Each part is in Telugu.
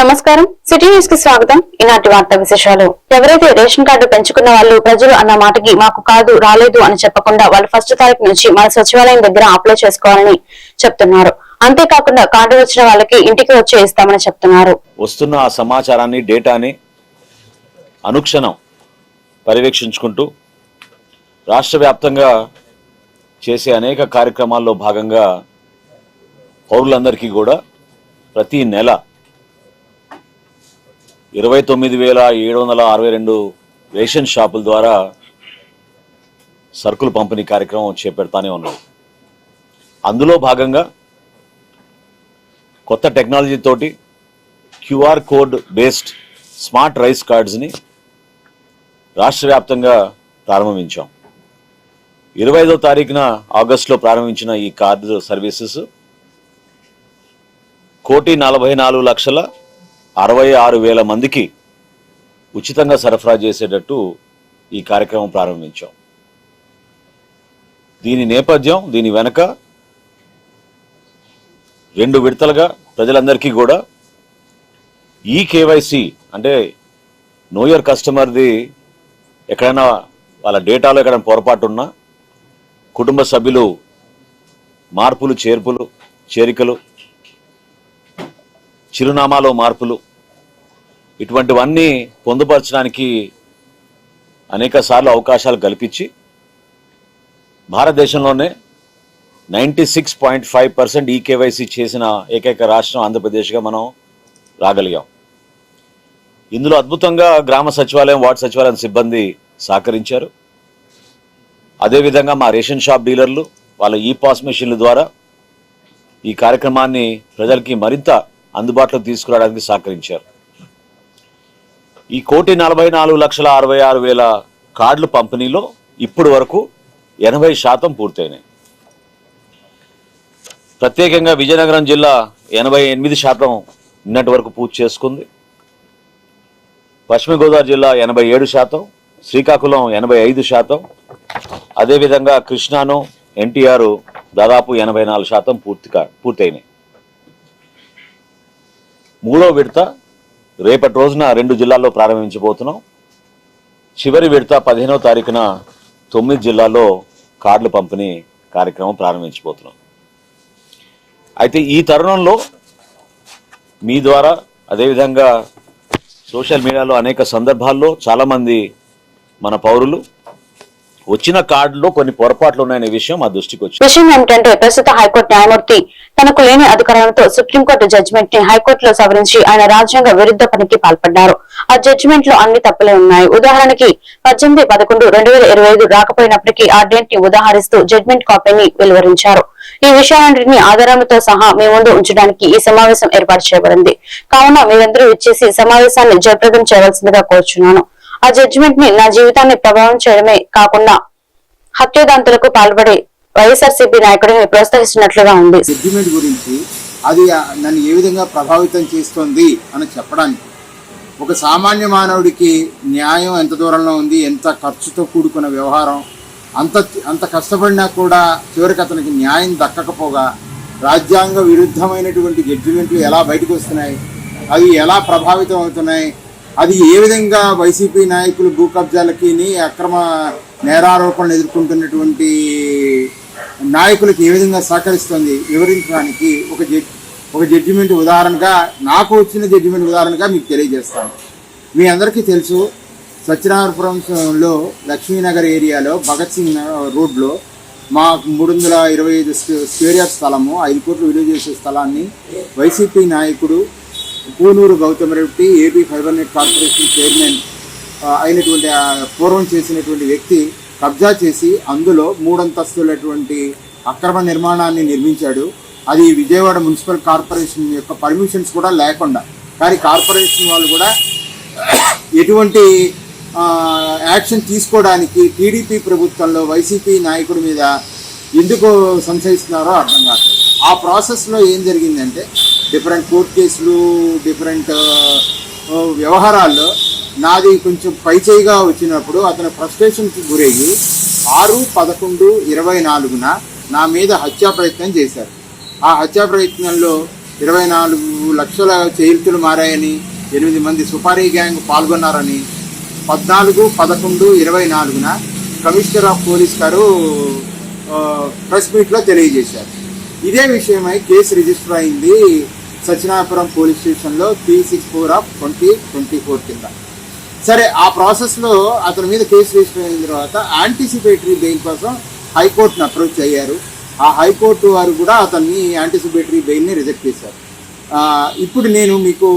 నమస్కారం. సిటీ న్యూస్కి స్వాగతం. ఈనాటి వార్త విశేషాలు. ఎవరైతే రేషన్ కార్డు పెంచుకున్న వాళ్ళు ప్రజలు అన్న మాటకి మాకు కాదు రాలేదు అని చెప్పకుండా వాళ్ళు ఫస్ట్ తారీఖు నుంచి మన సచివాలయం దగ్గర అప్లై చేసుకోవాలని చెప్తున్నారు. అంతేకాకుండా కార్డు వచ్చిన వాళ్ళకి ఇంటికి వచ్చి ఇస్తామని చెప్తున్నారు. వస్తున్న ఆ సమాచారాన్ని డేటాని అనుక్షణం పర్యవేక్షించుకుంటూ రాష్ట్ర వ్యాప్తంగా చేసే అనేక కార్యక్రమాల్లో భాగంగా పౌరులందరికీ కూడా ప్రతి నెల ఇరవై తొమ్మిది వేల ఏడు వందల అరవై రెండు రేషన్ షాపుల ద్వారా సరుకులు పంపిణీ కార్యక్రమం చేపడతానే ఉన్నాం. అందులో భాగంగా కొత్త టెక్నాలజీతోటి QR code based smart rice కార్డ్స్ని రాష్ట్ర వ్యాప్తంగా ప్రారంభించాం. ఇరవై ఐదో తారీఖున ఆగస్టులో ప్రారంభించిన ఈ కార్డు సర్వీసెస్ కోటి నలభై నాలుగు లక్షల అరవై ఆరు వేల మందికి ఉచితంగా సరఫరా చేసేటట్టు ఈ కార్యక్రమం ప్రారంభించాం. దీని నేపథ్యం దీని వెనక రెండు విడతలుగా ప్రజలందరికీ కూడా ఈ కేవైసీ అంటే నోయర్ కస్టమర్ది ఎక్కడైనా వాళ్ళ డేటాలో ఎక్కడైనా పొరపాటు ఉన్నా కుటుంబ సభ్యులు మార్పులు చేర్పులు చేరికలు చిరునామాలో మార్పులు. ఇటువంటివన్నీ పొందుపరచడానికి అనేక సార్లు అవకాశాలు కల్పించి భారతదేశంలోనే ninety six point five percent eKYC చేసిన ఏకైక రాష్ట్రం ఆంధ్రప్రదేశ్గా మనం రాగలిగాం. ఇందులో అద్భుతంగా గ్రామ సచివాలయం వార్డు సచివాలయం సిబ్బంది సహకరించారు. అదేవిధంగా మా రేషన్ షాప్ డీలర్లు వాళ్ళ ఈ పాస్ మెషిన్ల ద్వారా ఈ కార్యక్రమాన్ని ప్రజలకి మరింత అందుబాటులోకి తీసుకురావడానికి సహకరించారు. ఈ కోటి నలభై నాలుగు లక్షల అరవై ఆరు వేల కార్డులు పంపిణీలో ఇప్పటి వరకు ఎనభై శాతం పూర్తయినాయి. ప్రత్యేకంగా విజయనగరం జిల్లా ఎనభై ఎనిమిది శాతం నిన్నటి వరకు పూర్తి చేసుకుంది. పశ్చిమ గోదావరి జిల్లా ఎనభై ఏడు శాతం శ్రీకాకుళం ఎనభై ఐదు శాతం అదేవిధంగా కృష్ణాను ఎన్టీఆర్ దాదాపు ఎనభై నాలుగు శాతం పూర్తిగా పూర్తయినాయి. మూడో విడత రేపటి రోజున రెండు జిల్లాల్లో ప్రారంభించబోతున్నాం. చివరి విడత పదిహేనో తారీఖున తొమ్మిది జిల్లాల్లో కార్డులు పంపిణీ కార్యక్రమం ప్రారంభించబోతున్నాం. అయితే ఈ తరుణంలో మీ ద్వారా అదేవిధంగా సోషల్ మీడియాలో అనేక సందర్భాల్లో చాలామంది మన పౌరులు వచ్చిన కార్డులో కొన్ని పొరపాట్లు ఉన్నాయనే విషయం మా దృష్టికి వచ్చింది. విషయం ఏమిటంటే ప్రస్తుత హైకోర్టు న్యాయమూర్తి తనకు లేని అధికారంతో సుప్రీంకోర్టు జడ్జిమెంట్ని హైకోర్టులో సవరించి ఆయన రాజ్యాంగ విరుద్ధ పనికి పాల్పడ్డారు. ఆ జడ్జిమెంట్లో అన్ని తప్పులే ఉన్నాయి. ఉదాహరణకి పద్దెనిమిది పదకొండు రెండు వేల ఇరవై ఐదు రాకపోయినప్పటికీ ఆ డేట్ని ఉదాహరిస్తూ జడ్జిమెంట్ కాపీని వెలువరించారు. ఈ విషయాలన్నింటినీ ఆధారాలతో సహా మీ ముందు ఉంచడానికి ఈ సమావేశం ఏర్పాటు చేయబడింది. కావున మీరందరూ ఇచ్చేసి సమావేశాన్ని జయప్రదం చేయవలసిందిగా కోరుచున్నాను. ఆ జడ్జిమెంట్ని నా జీవితాన్ని ప్రభావం చేయడమే కాకుండా హత్యోదాంతులకు పాల్పడే వైఎస్ఆర్సీపీ నాయకుడిని ప్రోత్సహిస్తున్నట్లుగా ఉంది? సెంటిమెంట్ గురించి అది నన్ను ఏ విధంగా ప్రభావితం చేస్తుంది అని చెప్పడానికి. ఒక సామాన్య మానవుడికి న్యాయం ఎంత దూరంలో ఉంది ఎంత ఖర్చుతో కూడుకున్న వ్యవహారం అంత అంత కష్టపడినా కూడా చివరికి అతనికి న్యాయం దక్కకపోగా రాజ్యాంగ విరుద్ధమైనటువంటి జడ్జిమెంట్లు ఎలా బయటకు వస్తున్నాయి అవి ఎలా ప్రభావితం అవుతున్నాయి అది ఏ విధంగా వైసీపీ నాయకులు భూ కబ్జాలకి అక్రమ నేరారోపణలు ఎదుర్కొంటున్నటువంటి నాయకులకు ఏ విధంగా సహకరిస్తుంది వివరించడానికి ఒక జడ్జి ఒక జడ్జిమెంట్ ఉదాహరణగా నాకు వచ్చిన జడ్జిమెంట్ ఉదాహరణగా మీకు తెలియజేస్తాను. మీ అందరికీ తెలుసు సత్యనారాయణపురంలో లక్ష్మీనగర్ ఏరియాలో భగత్ సింగ్ రోడ్లో మా మూడు వందల ఇరవై ఐదు స్క్వేర్ యార్డ్ స్థలము ఐదు కోట్లు విలువ చేసే స్థలాన్ని వైసీపీ నాయకుడు Punuru Gautam Reddy AP fibre net corporation chairman అయినటువంటి పూర్వం చేసినటువంటి వ్యక్తి కబ్జా చేసి అందులో మూడంతస్తులటువంటి అక్రమ నిర్మాణాన్ని నిర్మించాడు. అది విజయవాడ మున్సిపల్ కార్పొరేషన్ యొక్క పర్మిషన్స్ కూడా లేకుండా. కానీ కార్పొరేషన్ వాళ్ళు కూడా ఎటువంటి యాక్షన్ తీసుకోవడానికి టీడీపీ ప్రభుత్వంలో వైసీపీ నాయకుడి మీద ఎందుకు సంశయిస్తున్నారో అర్థం కాదు ఆ ప్రాసెస్లో ఏం జరిగిందంటే డిఫరెంట్ కోర్టు కేసులు డిఫరెంట్ వ్యవహారాల్లో నాది కొంచెం పైచేయిగా వచ్చినప్పుడు అతను ఫ్రస్ట్రేషన్కి గురయ్యి ఆరు పదకొండు ఇరవై నాలుగున నా మీద హత్యా ప్రయత్నం చేశారు. ఆ హత్యా ప్రయత్నంలో ఇరవై నాలుగు లక్షల చేతులు మారాయని ఎనిమిది మంది సుపారీ గ్యాంగ్ పాల్గొన్నారని పద్నాలుగు పదకొండు ఇరవై నాలుగున కమిషనర్ ఆఫ్ పోలీస్ గారు ప్రెస్ మీట్లో తెలియజేశారు. ఇదే విషయమై కేసు రిజిస్టర్ అయింది సత్యనారాయణపురం పోలీస్ స్టేషన్లో three six four of twenty twenty four కింద. సరే ఆ ప్రాసెస్లో అతని మీద కేసు రిజిస్టర్ అయిన తర్వాత యాంటిసిపేటరీ బెయిల్ కోసం హైకోర్టును అప్రోచ్ అయ్యారు. ఆ హైకోర్టు వారు కూడా అతన్ని యాంటిసిపేటరీ బెయిల్ని రిజెక్ట్ చేశారు. ఇప్పుడు నేను మీకు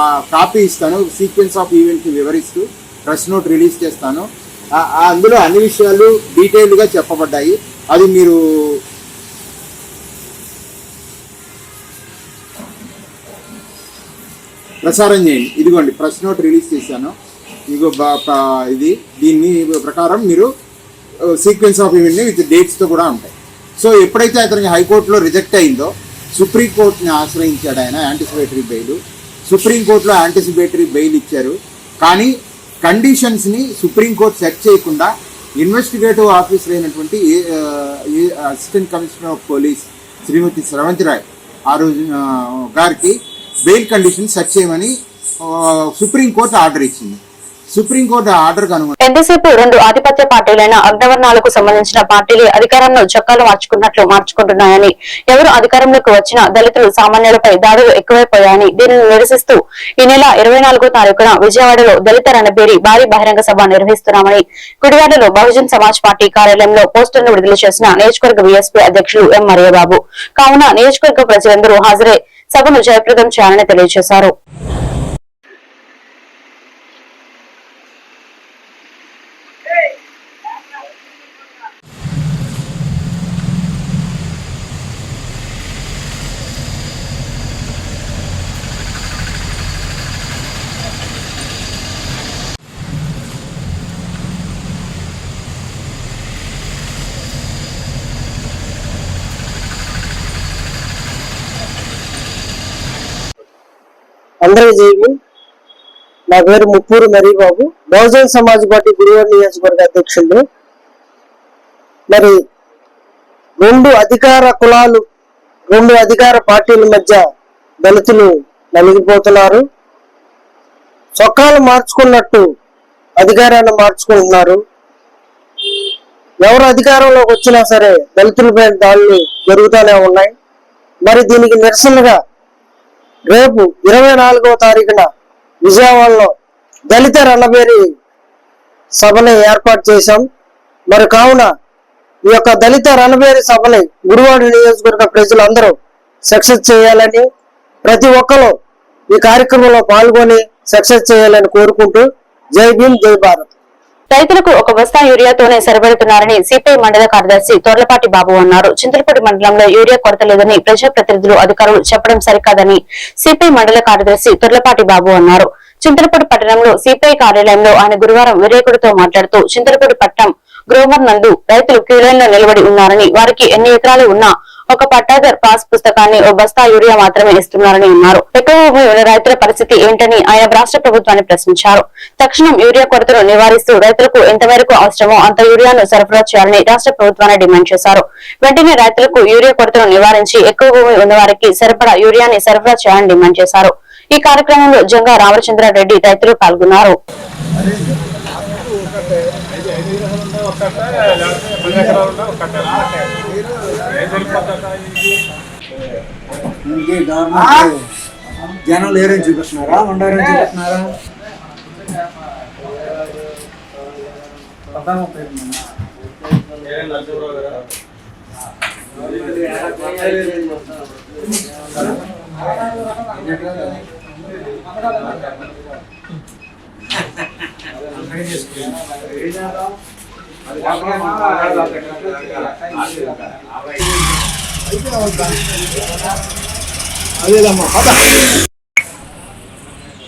ఆ కాపీ ఇస్తాను సీక్వెన్స్ ఆఫ్ ఈవెంట్ని వివరిస్తూ ప్రెస్ నోట్ రిలీజ్ చేస్తాను. అందులో అన్ని విషయాలు డీటెయిల్డ్గా చెప్పబడ్డాయి. అది మీరు ప్రసారం చేయండి. ఇదిగోండి ప్రెస్ నోట్ రిలీజ్ చేశాను. ఇదిగో బా- ఇది దీన్ని ప్రకారం మీరు సీక్వెన్స్ ఆఫ్ ఈవెంట్ని విత్ డేట్స్తో కూడా ఉంటాయి. సో ఎప్పుడైతే అతనికి హైకోర్టులో రిజెక్ట్ అయిందో సుప్రీంకోర్టుని ఆశ్రయించాడు ఆయన యాంటిసిపేటరీ బెయిల్ సుప్రీంకోర్టులో యాంటిసిపేటరీ బెయిల్ ఇచ్చారు. కానీ కండిషన్స్ని సుప్రీంకోర్టు సెట్ చేయకుండా ఇన్వెస్టిగేటివ్ ఆఫీసర్ అయినటువంటి assistant commissioner of police Shrimati Sravanthi Roy ఆ రోజు గారికి బెయిల్ కండిషన్ సెట్ చేయమని సుప్రీంకోర్టు ఆర్డర్ ఇచ్చింది. సుప్రీంకోర్టు ఆర్డర్ అనుగుణంగా ఎంతసేపు రెండు ఆధిపత్య పార్టీలైన అగ్రవర్ణాలకు సంబంధించిన పార్టీలే అధికారంలో చొక్కాలు మార్చుకున్నట్లు మార్చుకుంటున్నాయని ఎవరు అధికారంలోకి వచ్చినా దళితులు సామాన్యులపై దాడులు ఎక్కువైపోయాయని దీనిని నిరసిస్తూ ఈ నెల ఇరవై నాలుగో తారీఖున విజయవాడలో దళిత రణబేరి భారీ బహిరంగ సభ నిర్వహిస్తున్నామని గుడివాడలో బహుజన్ సమాజ్ పార్టీ కార్యాలయంలో పోస్టర్ను విడుదల చేసిన నియోజకవర్గ బీఎస్పీ అధ్యక్షులు ఎం మరియబాబు. కావున నియోజకవర్గ ప్రజలందరూ హాజరై సభను జయప్రదం చేయాలని తెలియజేశారు. అందరికీ జైలు నా పేరు ముప్పూరు మరీబాబు బహుజన్ సమాజ్ పార్టీ గురువారి నియోజకవర్గ అధ్యక్షుడు మరి రెండు అధికార కులాలు రెండు అధికార పార్టీల మధ్య దళితులు నలిగిపోతున్నారు. చొక్కాలు మార్చుకున్నట్టు అధికారాన్ని మార్చుకుంటున్నారు. ఎవరు అధికారంలోకి వచ్చినా సరే దళితులపై దాడులు జరుగుతూనే ఉన్నాయి. మరి దీనికి నిరసనగా రేపు ఇరవై నాలుగవ తారీఖున విజయవాడలో దళిత రణబేరి సభని ఏర్పాటు చేశాం. మరి కావున ఈ యొక్క దళిత రణబేరి సభని గురువాడ నియోజకవర్గ ప్రజలందరూ సక్సెస్ చేయాలని ప్రతి ఒక్కరు ఈ కార్యక్రమంలో పాల్గొని సక్సెస్ చేయాలని కోరుకుంటూ జై భీమ్ జై భారత్. రైతులకు ఒక బస్తా యూరియాతోనే సరిపెడుతున్నారని సిపిఐ మండల కార్యదర్శి తోర్లపాటి బాబు అన్నారు. చింతలపూడి మండలంలో యూరియా కొరత లేదని ప్రజాప్రతినిధులు అధికారులు చెప్పడం సరికాదని సిపిఐ మండల కార్యదర్శి తొర్లపాటి బాబు అన్నారు. చింతలపూడి పట్టణంలో సిపిఐ కార్యాలయంలో ఆయన గురువారం విలేకరులతో మాట్లాడుతూ చింతలపూడి పట్టణం గ్రోమర్ నందు రైతులు క్యూలైన్లో నిలబడి ఉన్నారని వారికి ఎన్ని ఎకరాలు ఉన్నా ఒక పట్టాదర్ పాస్ పుస్తకాన్ని ఓ బస్తా యూరియా మాత్రమే ఇస్తున్నారని అన్నారు. ఎక్కువ భూమి ఉన్న రైతుల పరిస్థితి ఏంటని ఆయన రాష్ట్ర ప్రభుత్వాన్ని ప్రశ్నించారు. తక్షణం యూరియా కొరతను నివారిస్తూ రైతులకు ఎంత మేరకు అవసరమో అంత యూరియాను సరఫరా చేయాలని రాష్ట్ర ప్రభుత్వాన్ని డిమాండ్ చేశారు. వెంటనే రైతులకు యూరియా కొరతను నివారించి ఎక్కువ భూమి ఉన్న వారికి సరిపడా యూరియాని సరఫరా చేయాలని డిమాండ్ చేశారు. ఈ కార్యక్రమంలో జంగా రామచంద్రారెడ్డి రైతులు పాల్గొన్నారు. జనం లేరని చూపిస్తున్నారా? ఉండారని చూపిస్తున్నారా?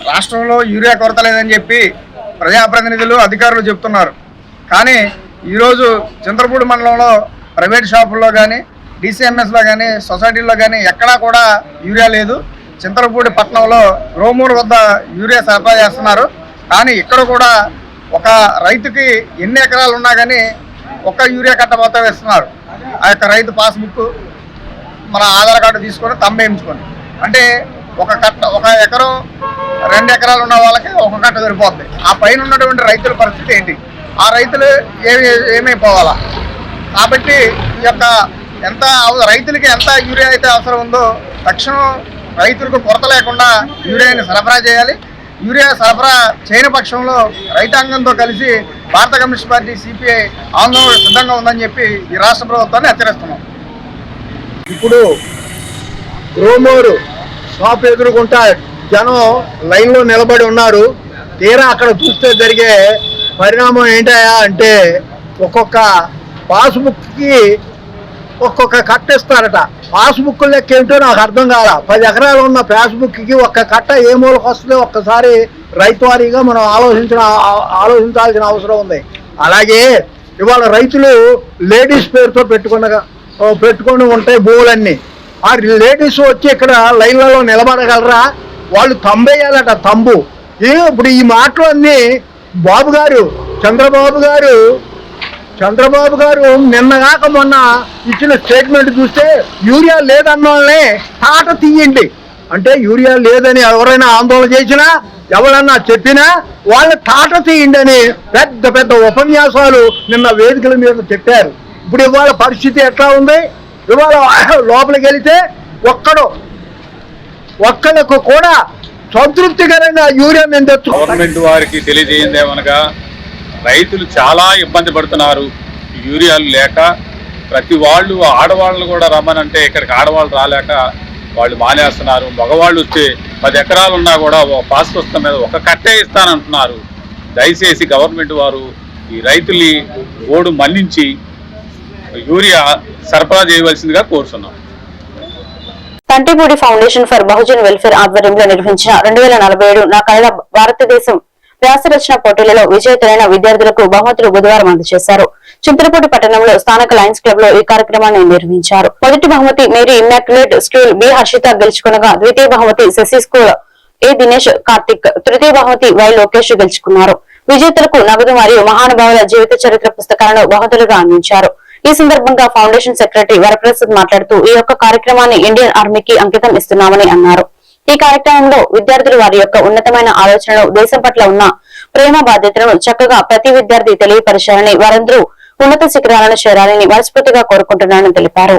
రాష్ట్రంలో యూరియా కొరత లేదని చెప్పి ప్రజాప్రతినిధులు అధికారులు చెప్తున్నారు. కానీ ఈరోజు చంద్రపూడి మండలంలో ప్రైవేట్ షాపుల్లో కానీ డిసిఎంఎస్లో కానీ సొసైటీల్లో కానీ ఎక్కడా కూడా యూరియా లేదు. చింతలపూడి పట్టణంలో రోమూరు వద్ద యూరియా సరఫరా చేస్తున్నారు. కానీ ఇక్కడ కూడా ఒక రైతుకి ఎన్ని ఎకరాలు ఉన్నా కానీ ఒక్క యూరియా కట్ట మొత్తం వేస్తున్నారు. ఆ యొక్క రైతు పాస్బుక్ మన ఆధార్ కార్డు తీసుకొని తమ్మేయించుకొని అంటే ఒక కట్ట ఒక ఎకరం రెండు ఎకరాలు ఉన్న వాళ్ళకి ఒక కట్ట సరిపోద్ది. ఆ పైన ఉన్నటువంటి రైతుల పరిస్థితి ఏంటి? ఆ రైతులు ఏమి ఏమైపోవాలా? కాబట్టి ఈ యొక్క ఎంత రైతులకి ఎంత యూరియా అయితే అవసరం ఉందో తక్షణం రైతులకు కొరత లేకుండా యూరియాని సరఫరా చేయాలి. యూరియా సరఫరా చేయని పక్షంలో రైతాంగంతో కలిసి భారత కమ్యూనిస్ట్ పార్టీ సిపిఐ ఆందోళన సిద్ధంగా ఉందని చెప్పి ఈ రాష్ట్ర ప్రభుత్వాన్ని హెచ్చరిస్తున్నాం. ఇప్పుడు గ్రోమోరు షాప్ ఎదురుకుంటా జనం లైన్లో నిలబడి ఉన్నారు. తీరా అక్కడ చూస్తే జరిగే పరిణామం ఏంటయా అంటే ఒక్కొక్క పాస్బుక్కి ఒక్కొక్క కట్ట ఇస్తారట పాస్బుక్ లెక్క ఏమిటో నాకు అర్థం కాల. పది ఎకరాలు ఉన్న పాస్బుక్కి ఒక్క కట్ట ఏ మూలకు వస్తుందో? ఒక్కసారి రైతువారీగా మనం ఆలోచించిన ఆలోచించాల్సిన అవసరం ఉంది. అలాగే ఇవాళ రైతులు లేడీస్ పేరుతో పెట్టుకున్న పెట్టుకొని ఉంటాయి భూములన్నీ. ఆ లేడీస్ వచ్చి ఇక్కడ లైన్లలో నిలబడగలరా? వాళ్ళు తంబేయాలట తంబు. ఏ ఇప్పుడు ఈ మాటలు అన్నీ బాబు గారు చంద్రబాబు గారు చంద్రబాబు గారు నిన్నగాక మొన్న ఇచ్చిన స్టేట్మెంట్ చూస్తే యూరియా లేదన్న వాళ్ళని తాట తీయండి. అంటే యూరియా లేదని ఎవరైనా ఆందోళన చేసినా ఎవరన్నా చెప్పినా వాళ్ళ తాట తీయండి అని పెద్ద పెద్ద ఉపన్యాసాలు నిన్న వేదికల మీద చెప్పారు. ఇప్పుడు ఇవాళ పరిస్థితి ఎట్లా ఉంది? ఇవాళ లోపలికి వెళితే ఒక్కడు ఒక్కళ్ళకు కూడా సంతృప్తికరంగా యూరియా మేము తెచ్చు గవర్నమెంట్ వారికి తెలియజేయందేమనగా రైతులు చాలా ఇబ్బంది పడుతున్నారు. యూరియాలు లేక ప్రతి వాళ్ళు ఆడవాళ్ళు కూడా రమ్మనంటే ఇక్కడికి ఆడవాళ్ళు రాలేక వాళ్ళు మానేస్తున్నారు. మగవాళ్ళు వస్తే పది ఎకరాలు ఉన్నా కూడా ఒక పాస్ పుస్తకం మీద ఒక కట్టే ఇస్తానంటున్నారు. దయచేసి గవర్నమెంట్ వారు ఈ రైతుల్ని ఓడు మన్నించి యూరియా సరఫరా చేయవలసిందిగా కోరుతున్నాం. Tantipudi foundation for Bahujan welfare ఆధ్వర్యంలో నిర్వహించిన రెండు వేల నలభై ఏడు నా కళ భారతదేశం వ్యాసరచన పోటీలలో విజేతలైన విద్యార్థులకు బహుమతులు బుధవారం అందజేశారు. చింతలపూడి పట్టణంలో స్థానిక లయన్స్ క్లబ్లో ఈ కార్యక్రమాన్ని నిర్వహించారు. మొదటి బహుమతి Mary Immaculate school B Harshitha గెలుచుకునగా ద్వితీయ బహుమతి శశి స్కూల్ ఏ దినేష్ కార్తిక్ తృతీయ బహుమతి వై లోకేష్ గెలుచుకున్నారు. విజేతలకు నగదు మరియు మహానుభావుల జీవిత చరిత్ర పుస్తకాలను బహుమతులుగా అందించారు. ఈ సందర్భంగా ఫౌండేషన్ సెక్రటరీ వరప్రసాద్ మాట్లాడుతూ ఈ యొక్క కార్యక్రమాన్ని ఇండియన్ ఆర్మీకి అంకితం ఇస్తున్నామని అన్నారు. ఈ కార్యక్రమంలో విద్యార్థులు వారి యొక్క ఉన్నతమైన ఆలోచనలు దేశం పట్ల ఉన్న ప్రేమ బాధ్యతలను చక్కగా ప్రతి విద్యార్థి తెలియపరిచారని వారందరూ ఉన్నత శిఖరాలను చేరాలని మనస్ఫూర్తిగా కోరుకుంటున్నానని తెలిపారు.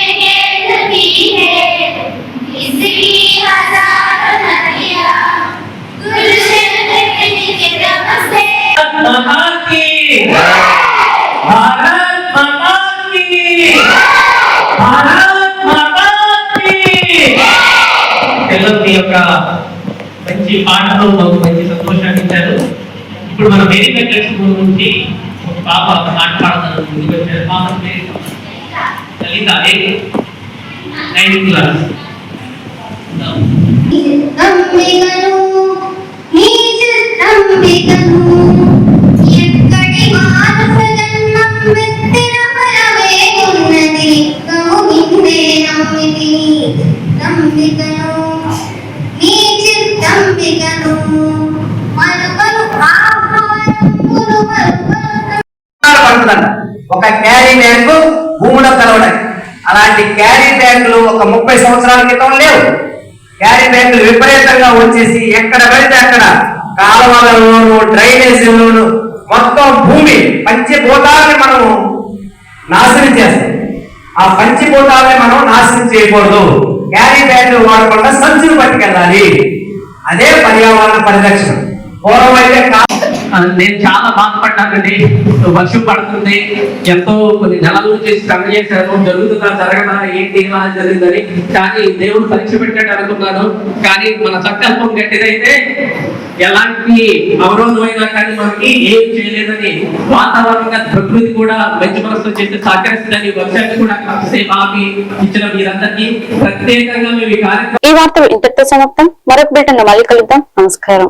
పిల్లలకి యొక్క మంచి పాటలు మాకు మంచి సంతోషాన్ని ఇచ్చారు. ఇప్పుడు మన మేరీ వెంకటేశ్వర స్కూల్ నుంచి ఒక పాప ఒక పాట పాడుతున్నారు ముందుకు వచ్చారు. పాప పేరు? Lalitha ninth class. ఒక క్యారీ బ్యాగ్ భూమిలో కలవడానికి అలాంటి క్యారీ బ్యాగులు ఒక ముప్పై సంవత్సరాల క్రితం లేవు. క్యారీ బ్యాగులు విపరీతంగా వచ్చేసి ఎక్కడ పడితే అక్కడ కాలువలలోను డ్రైనేజీలోను మొత్తం భూమి పంచిభూతాలని మనం నాశనం చేస్తాం. ఆ పంచిభూతాలని మనం నాశనం చేయకూడదు. క్యారీ బ్యాగులు వాడకుండా సంచులు పట్టుకెళ్ళాలి. అదే పర్యావరణ పరిరక్షణ. పూర్వం అయితే నేను చాలా బాధపడ్డానండి వర్షం పడుతుంది. ఎంతో కొన్ని నెలల నుంచి శ్రమ చేశాను. జరుగుతుందా జరగదా ఏంటి ఇలా జరిగిందని. కానీ దేవుడు పరీక్ష పెట్టాడు అనుకున్నాను. కానీ మన సంకల్పం గట్టిదైతే ఎలాంటి అవరోధమైనా కానీ మనకి ఏం చేయలేదని వాతావరణంగా ప్రకృతి కూడా మంచి మనసుతో చేసి సహకరిస్తుందని వర్షాన్ని కూడా కాసేపు ఆపి ఇచ్చిన మీరందరికీ ప్రత్యేకంగా మేము ఈ కార్యక్రమం ఈ వార్తలు ఇంతటితో సమాప్తం. మరొక బిల్టన్ మళ్ళీ కలుద్దాం. నమస్కారం.